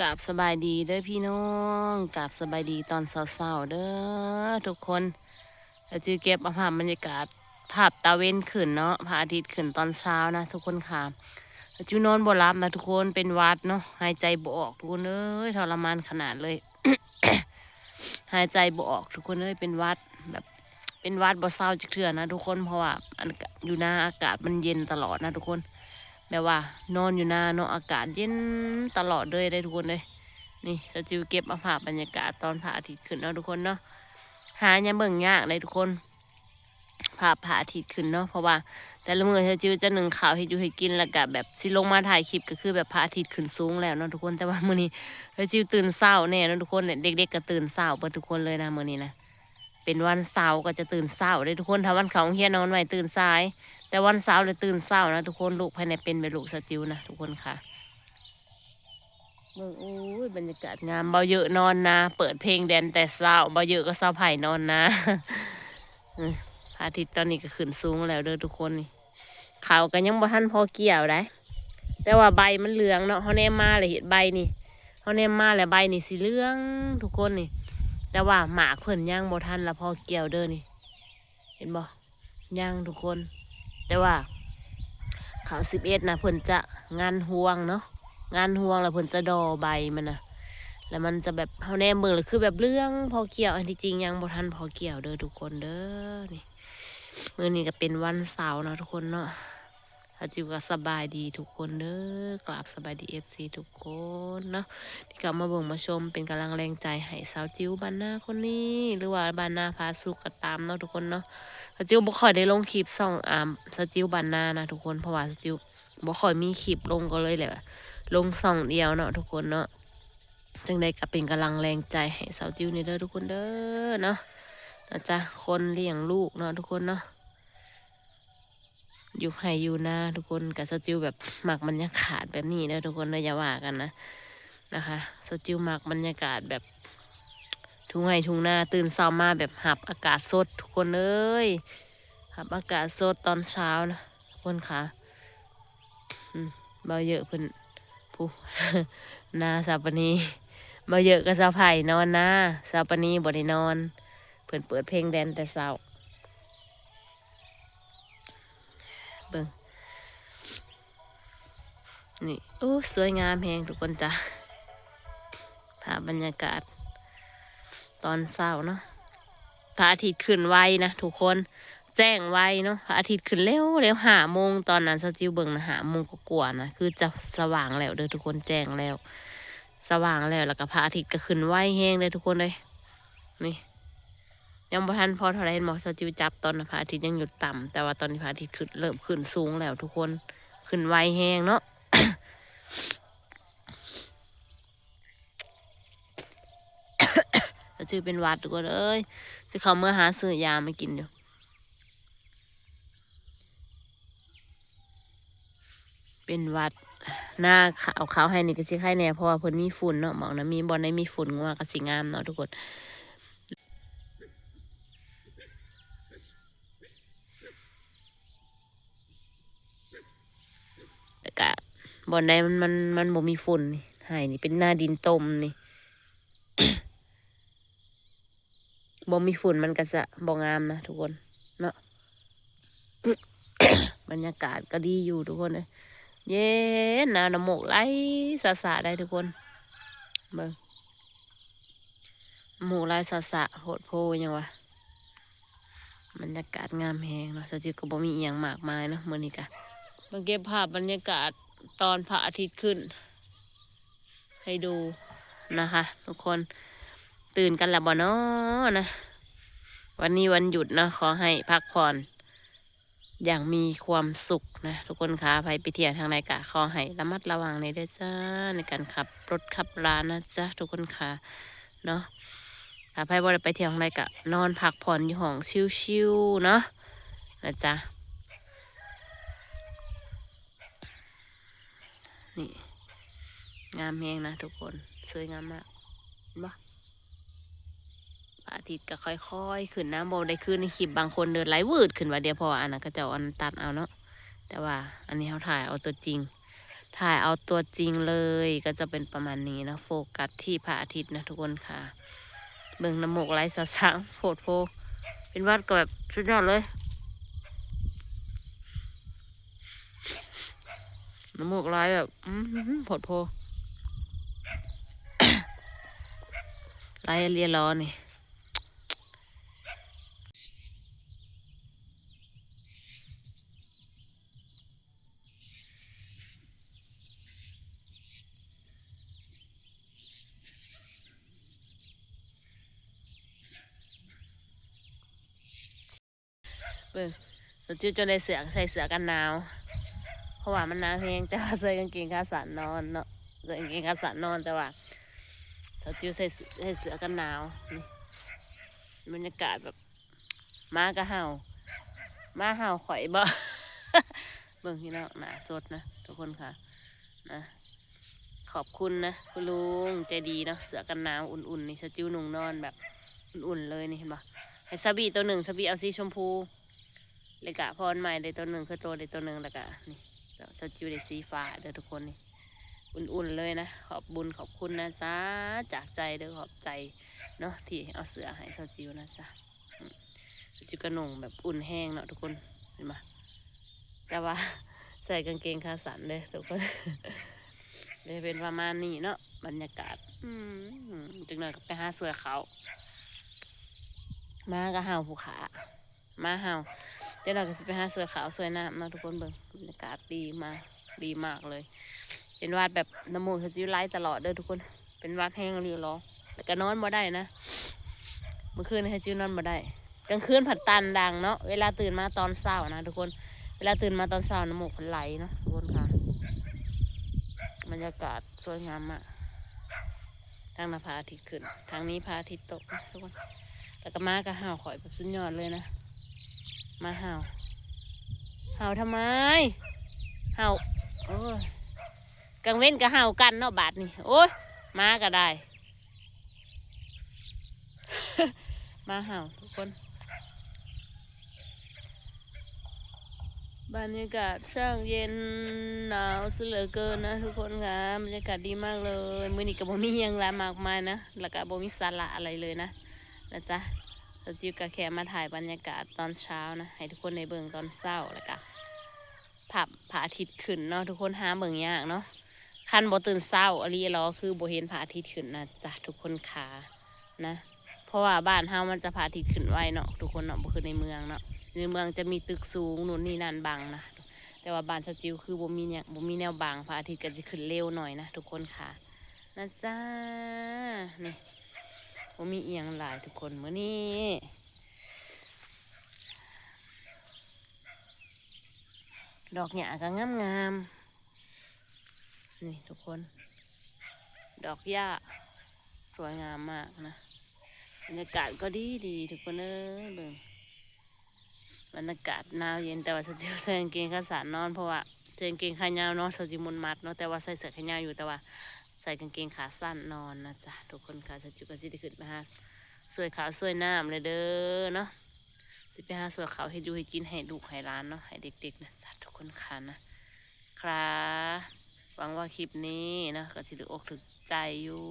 กราบสบายดีเด้อพี่น้องกราบสบายดีตอนเช้าๆเด้อทุกคนเราจะเก็บภาพบรรยากาศภาพตะเวนขึ้นเนาะพระอาทิตย์ขึ้นตอนเช้านะ ทุกคนค่ะจะนอนบ่รับนะทุกคนเป็นวัดเนาะหายใจบ่ออกทุกคนเอ้ยทรมานขนาดเลย หายใจบ่ออกทุกคนเอ้ยเป็นวัดแบบ เป็นวัดบ่เศร้าจักเทื่อนะทุกคนเพราะว่าอยู่หน้าอากาศมันเย็นตลอดนะทุกคน แบบว่านอนอยู่นาเนาะอากาศเย็นตลอดเลยได้ทุกคนเลยนี่จะจิวเก็บมาภาพบรรยากาศตอนพระอาทิตย์ขึ้นเนาะทุกคนเนาะหายังเบิ่งยากเลยทุกคนภาพพระอาทิตย์ขึ้นเนาะเพราะว่า แต่ละมือเธอจิวจะหนึ่งข่าวให้อยู่ให้กินแล้วก็แบบสิลงมาถ่ายคลิปก็คือแบบพระอาทิตย์ขึ้นสูงแล้วเนาะทุกคนแต่ว่ามื้อนี้เธอจิวตื่นเศร้าแน่เนาะทุกคนเนี่ยเด็กๆก็ตื่นเศร้าเบิดทุกคนเลยนะมื้อนี้นะ เป็นวันเสาร์ก็จะตื่นเศร้าเลยทุกคนถ้าวันเขาเฮียนนอนไว้ตื่นสาย แต่วันเสาร์เลยตื่นเศร้านะทุกคนลูกภายในเป็นเป็นลูกสจิวนะทุกคนค่ะเมืองโอ้ยบรรยากาศงามเบาเยอะนอนนะ เปิดเพลงแดนแต่เศร้าเบาเยอะก็เศร้าไผ่นอนนะอืมพระอาทิตย์ตอนนี้ก็ขึ้นสูงแล้วเด้อทุกคนนี่เขาวก็ยังบ่ทันพอเกี่ยวได้ แต่ว่าใบมันเหลืองเนาะเขาแนมมาเลยเห็นใบนี่เขาแนมมาแล้วใบนี่สีเหลืองทุกคนนี่ แต่ว่าหมาเพิ่นย่างบ่ทันละพอเกี่ยวเด้อนี่ เห็นบ่ย่างทุกคน แต่ว่าเขาสิบเอ็ดนะเพิ่นจะงานห่วงเนาะงานห่วงแล้วเพิ่นจะดอใบมันนะแล้วมันจะแบบเฮาแนมเบิ่งเลยคือแบบเรื่องพอเกี่ยวอันที่จริงยังบ่ทันพอเกี่ยวเด้อทุกคนเด้อนี่มื้อนี้ก็เป็นวันเสาร์เนาะทุกคนเนาะ ถ้าจิวก็สบายดีทุกคนเด้อกราบสบายดี FC ทุกคนเนาะที่กลับมาเบิ่งมาชมเป็นกำลังแรงใจให้สาวจิวบ้านหน้าคนนี้ หรือว่าบ้านหน้าพาสุกก็ตามเนาะทุกคนเนาะสจิวบ่ค่อยได้ลงคลิปส่องอ่าสจิวบันนานะทุกคนเพราะว่าสจิวบ่ค่อยมีคลิปลงก็เลยแหละลงส่องเดียวเนาะทุกคนเนาะจังใดก็เป็นกำลังแรงใจให้สาวจิวนี่เด้อทุกคนเด้อเนาะนะจ๊ะคนเลี้ยงลูกเนาะทุกคนเนาะ อยู่ให้อยู่นาทุกคนกับสจิวแบบหมักบรรยากาศแบบนี้เด้อทุกคนเด้ออย่าว่ากันนะนะคะสจิวหมักบรรยากาศแบบทุ่งไห้ทุ่งนาตื่นเช้ามาแบบหับอากาศสดทุกคนเอ้ยหับอากาศสดตอนเช้านะทุกคนค่ะอืมเบาเยอะเพิ่นผู้นาสาปนีเบาเยอะก็สะไผ่นอนนะสาปนีบ่ได้นอน เพิ่นเปิดเพลงแดนแต่เช้า เบิ่งนี่โอ้สวยงามแฮงทุกคนจ้ะภาพบรรยากาศ ตอนเช้าเนาะพระอาทิตย์ขึ้นไวนะทุกคนแจ้งไวเนาะพระอาทิตย์ขึ้นเร็วเร็วหาโมงตอนนั้นสจิวเบิงนะหาโมงก็กว่านะคือจะสว่างแล้วเด้อทุกคนแจ้งแล้ว สว่างแล้วแล้วก็พระอาทิตย์ก็ขึ้นไวแห้งเลยทุกคนเลยนี่ ยังบ่ทันพอเท่าไรเห็นหมอสจิวจับตอนพระอาทิตย์ยังหยุดต่ำแต่ว่าตอนนี้พระอาทิตย์ขึ้นเริ่มขึ้นสูงแล้วทุกคนขึ้นไวแห้งเนาะก็ชื่อเป็นวัดทุกคนเอ้ยจะเขาเมื่อหาซื้อยามากินอยู่เป็นวัดหน้าขาวขาวให้นี่ก็สิไข่แน่เพราะว่าเพิ่นมีฝุ่นเนาะหมองนะมีบอลได้มีฝุ่นงัวก็สิงามเนาะทุกคน บอลได้มันมันมันบ่มีฝุ่นนี่ให้นี่เป็นหน้าดินต้มนี่บ่มีฝุ่นมันก็จะบ่งามนะทุกคนเนาะบรรยากาศก็ดีอยู่ทุกคนเลยเย็นหนาวน้ำมูกไหลสะสะได้ทุกคนเบิ่งน้ำมูกไหลสะสะโหดโพยังวะบรรยากาศงามแหงเนาะสจิก็บ่มีเอียงมากมายเนาะมื้อนี้กะมาเก็บภาพบรรยากาศ ตอนพระอาทิตย์ขึ้น ให้ดูนะคะทุกคนตื่นกันแล้วบ่เนาะนะ วันนี้วันหยุดนะ ขอให้พักผ่อน อย่างมีความสุขนะ ทุกคนคะไปไปเที่ยวทางไหนกะขอให้ระมัดระวังในเด้อจ้าในการขับรถขับรานะจ๊ะทุกคนคะเนาะถ้าไปบ่ได้ไปเที่ยวทางไหนกะนอนพักผ่อนอยู่ห้องชิวๆเนาะนะจ๊ะ นี่ งามแฮงนะทุกคน สวยงามมากเห็นปะพระอาทิตย์ก็ค่อยๆ ขึ้นนะโบได้ขึ้นในคลิปบางคนเดินไหลวืดขึ้นว่าเดียวพราะว่าอันนั้นก็จะอันตัดเอาเนาะแต่ว่าอันนี้เขาถ่ายเอาตัวจริง ถ่ายเอาตัวจริงเลยก็จะเป็นประมาณนี้นะโฟกัสที่พระอาทิตย์นะทุกคนค่ะ เบิ่งน้ำมูกไหลสะสังโผดโพเป็นวัดก็แบบสุดยอดเลย น้ำมูกไหลแบบอืมโผดโพไหลเรียร้อนนี่เบิ่งสดชื่นจนได้เสือใส่เสือกันหนาว เพราะว่ามันหนาวแฮงแต่ว่าใส่กางเกงขาสั้นนอนเนาะใส่กางเกงขาสั้นนอนแต่ว่าสดชื่นใส่เสื้อใส่เสือกันหนาวนี่บรรยากาศแบบมากระเห่ามาเห่าข่อยบ่เบิ่งพี่น้องหนาสดนะทุกคนค่ะนะขอบคุณนะคุณลุงใจดีเนาะเสือกันหนาวอุ่นๆนี่สจิ้วนุ่งนอนแบบอุ่นๆเลยนี่เห็นปะให้ซาบีตัวหนึ่งซาบีเอาสีชมพูเลยกะพรใหม่ได้ตัวหนึ่งคือตัวได้ตัวหนึ่งแล้วก็นี่ สจิวได้สีฟ้าเด้อทุกคนนี่อุ่นๆเลยนะ ขอบบุญขอบคุณนะจ๊ะจากใจเด้อขอบใจเนาะที่เอาเสือให้สจิวนะจ๊ะสจิวกระหน่งแบบอุ่นแห้งเนาะทุกคนเห็นปะแต่ว่าใส่กางเกงขาสั้นเลยทุกคนเลยเป็นประมาณนี้เนาะบรรยากาศ อืจังเลยก็ไปหาสวยเขา มาก็ห่าวภูขา มาห่าว เดี๋ยวเราก็จะไปหาสวยขาวสวยน้ำนาะทุกคนเบิ่งบรรยากาศดีมากดีมากเลย เป็นวาดแบบน้ำมูกเขาจิ้วไล่ตลอดเด้อทุกคน เป็นวาดแห้งเรียวรอแต่ก็นอนบ่ได้นะ เมื่อคืนเขาจิ้วนอนบ่ได้กลางคืนผัดตันดังเนาะเวลาตื่นมาตอนเช้านะทุกคน เวลาตื่นมาตอนเช้าน้ำมูกมันไหลเนาะทุกคนค่ะบรรยากาศสวยงามมากทางนาพระอาทิตย์ขึ้น ทางนี้พระอาทิตย์ตกนะทุกคน แล้วก็มาก็ห่าวข่อยแบบสุดยอดเลยนะ มาห่าวห่าวทำไมห่าวโอ้ยกังเว้นก็ห่าวกันเนาะบาทนี่ โอ้ยมาก็ได้ มาห่าวทุกคน บรรยากาศช่างเย็นหนาวเสยเหลือเกินนะทุกคนค่ะบรรยากาศดีมากเลย มื้อนี้ก็บ่มีหยังหลายมากมายนะ แล้วก็บ่มีสาระอะไรเลยนะนะจ๊ะ วจิวก็แค่มาถ่ายบรรยากาศตอนเช้านะ ให้ทุกคนในเบิ่งตอนเช้าแล้วก็ผับพระอาทิตย์ขึ้นเนาะทุกคนหาเบิ่งยากเนาะคันบ่ตื่นเช้าอรีรอคือบ่เห็นพระอาทิตย์ขึ้นนะจ๊ะทุกคนขานะ เพราะว่าบ้านเฮามันจะพระอาทิตย์ขึ้นไวเนาะทุกคนเนาะบ่คือในเมืองเนาะในเมืองจะมีตึกสูงนู่นนี่นั่นบังนะแต่ว่าบ้านสจิวคือบ่มีเนี่ยบ่มีแนวบังพระอาทิตย์ก็จะขึ้นเร็วหน่อยนะทุกคนค่ะนะจ๊ะนี่ บ่มีเอียงหลายทุกคนมื้อนี้ ดอกหญ้าก็งามงามนี่ทุกคน ดอกหญ้าสวยงามมากนะบรรยากาศก็ดีดีทุกคนเอ้ยเบิ่งบรรยากาศหนาวเย็นแต่ว่าสจิวใส่กางเกงขาสั้นนอนเพราะว่าใส่กางเกงขายาวนอนสจิมุนมัดเนาะแต่ว่าใส่เสื้อขนยาวอยู่แต่ว่า ใส่กางเกงขาสั้นนอนนะจ๊ะทุกคนค่ะสจิวก็สิได้ขึ้นไปหาสวยขาวสวยน้ำเลยเด้อเนาะสิไปหาสวยขาวให้ดูให้กินให้ลูกให้ร้านเนาะให้เด็กๆนะจ๊ะทุกคนค่ะนะครับหวังว่าคลิปนี้นะก็สิถึกอกถึกใจอยู่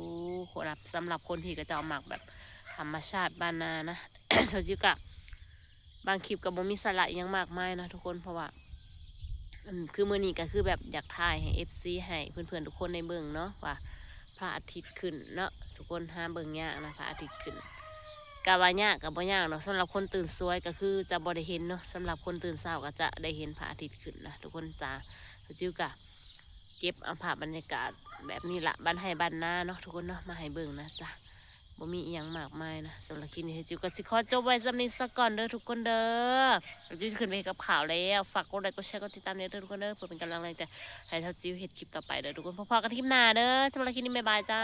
คนรับสำหรับคนที่ก็จะเอาหมักแบบธรรมชาติบ้านนานะสจิกะบางคลิปกับบ่มีสระยังมากมายนะทุกคนเพราะว่า คือมือนี้ก็คือแบบอยากถ่ายให้ FC ให้เพื่อนๆทุกคนในเบิ่งเนาะว่าพระอาทิตย์ขึ้นเนาะทุกคนห้ามเบิ่งยากนะพระอาทิตย์ขึ้นกะว่ายากกับบ่ยากเนาะสำหรับคนตื่นสวยก็คือจะบ่ได้เห็นเนาะสำหรับคนตื่นเช้าก็จะได้เห็นพระอาทิตย์ขึ้นนะทุกคนจ้าจิ้วกะเก็บเอาภาพบรรยากาศแบบนี้ละบ้านให้บ้านหน้าเนาะทุกคนเนาะมาให้เบิ่งนะจ้า บ่มีอีหยังมากมายนะสำหรับคลิปนี้จิวก็สิขอจบไว้สำนี้สักก่อนเด้อทุกคนเด้อจิวขึ้นไปกับข่าวแล้วฝากกดไลค์กดแชร์กดติดตามเด้อทุกคนเด้อเพื่อเป็นกำลังแรงใจให้เท่าจิวเห็ดคลิปต่อไปเด้อทุกคนพอๆกันคลิปหน้าเด้อสำหรับคลิปนี้บ๊ายบายจ้า